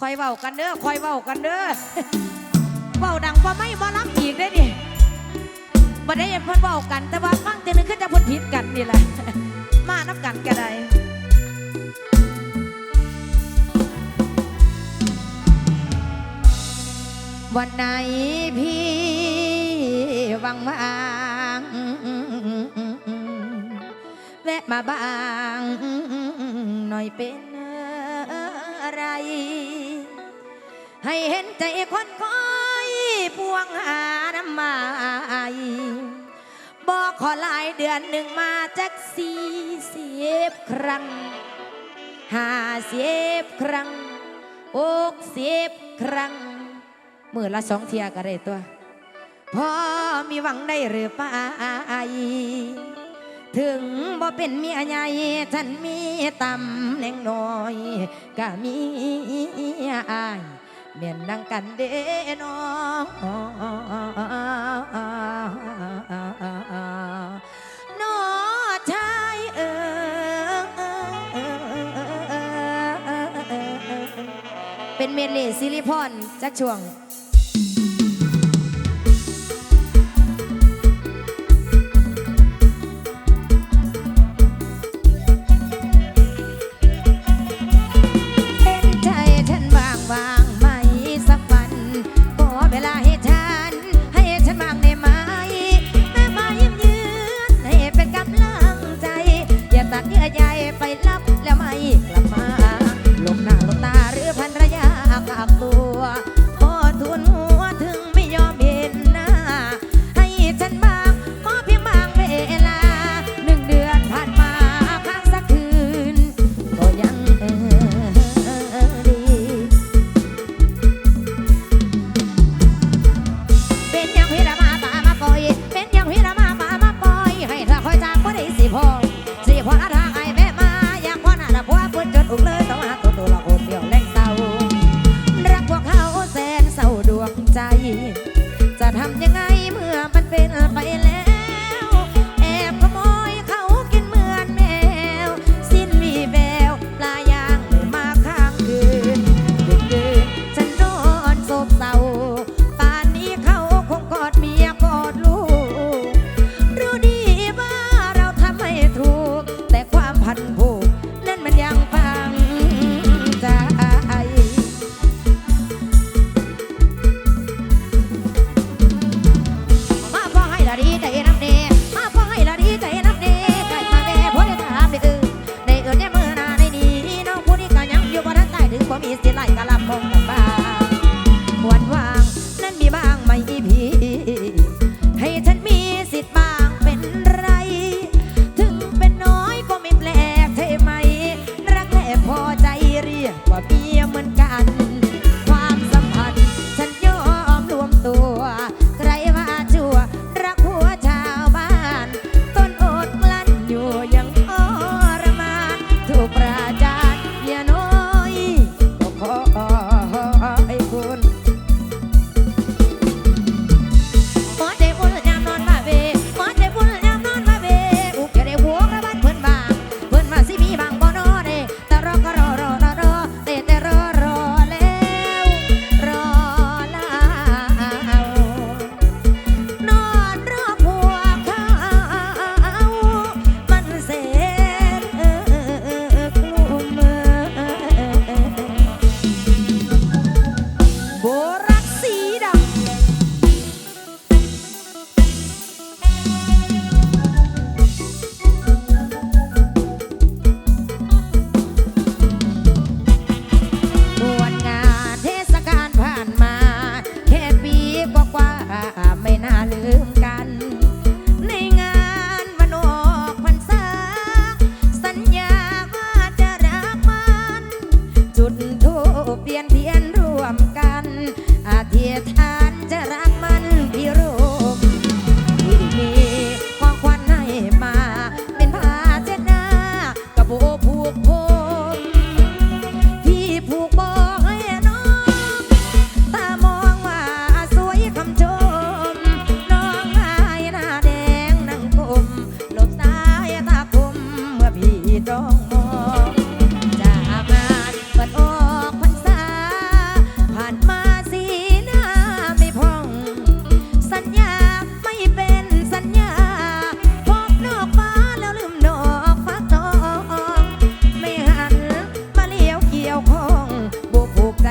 คอยเบากันเด้อคอยเบากันเด้อเบาดังพอไม่บ่รับอีกได้ดิบ่ได้เห็นเพิ่นเบากัน แต่ว่าฟังเตืงขึ้นจะพูดนผิดกันนี่แหละมานับกันก็ได้วันไหนพี่วังมางแวะมาบางหน่อยเป็นอะไร ให้เห็นใจคนคอยพวงหาน้ำมาบอกขอลายเดือนหนึ่งมาจักสี่สิบครั้งห้าสิบครั้งหกสิบครั้งมือละสองเทียกันเลยตัวพอมีหวังได้หรือป้าถึงบ่เป็นเมียใหญ่ท่านมีตำแหน่งน้อยก็มีอา เมียนนังกันเด้น้องน้อชายเออเป็นเมเลซิริพรนจักช่วง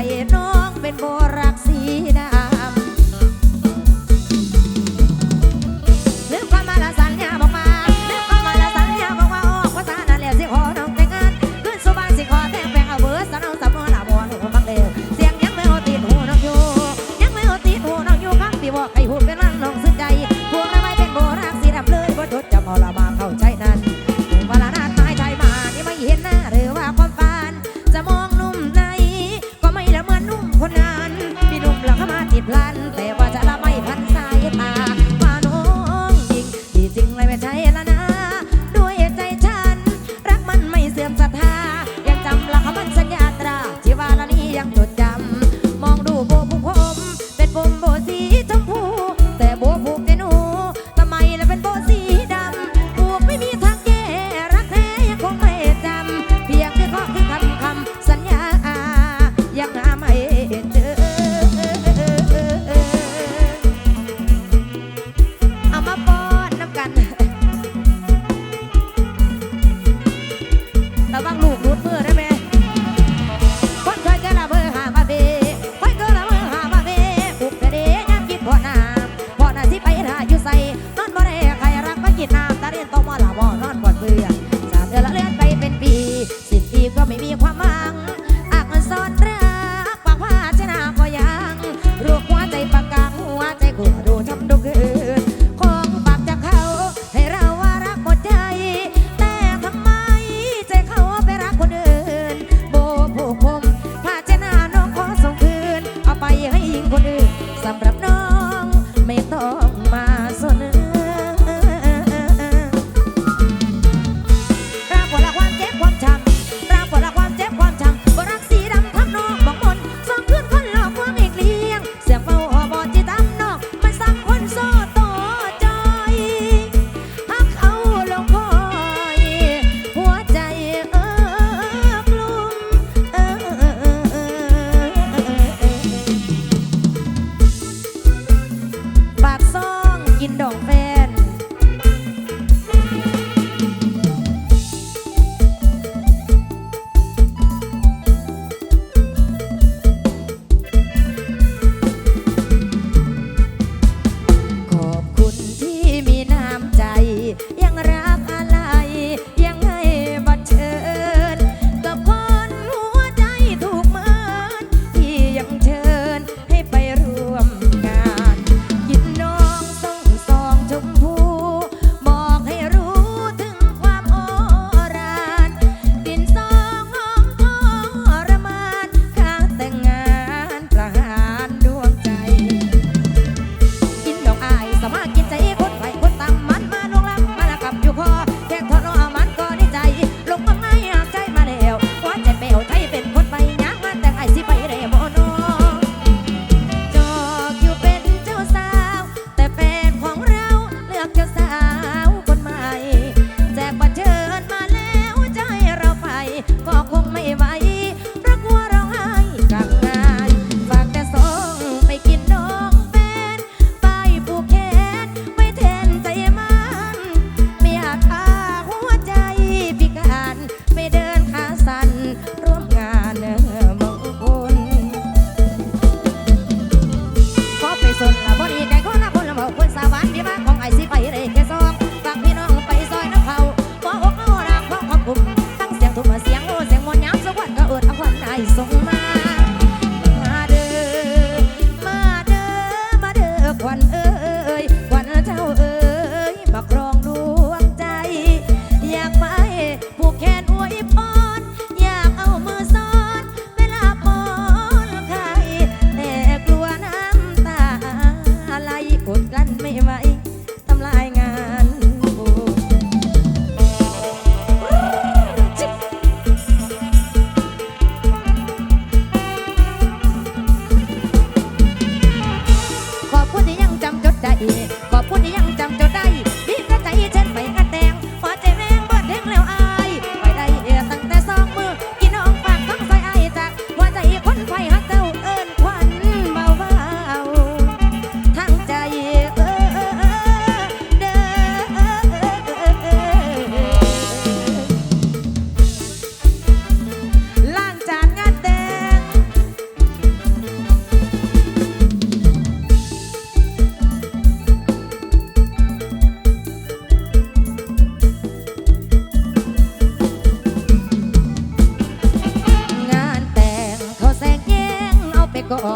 น้อง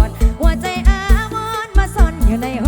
อดหัวใจอาวอนมาซ่อนอยู่ในหัว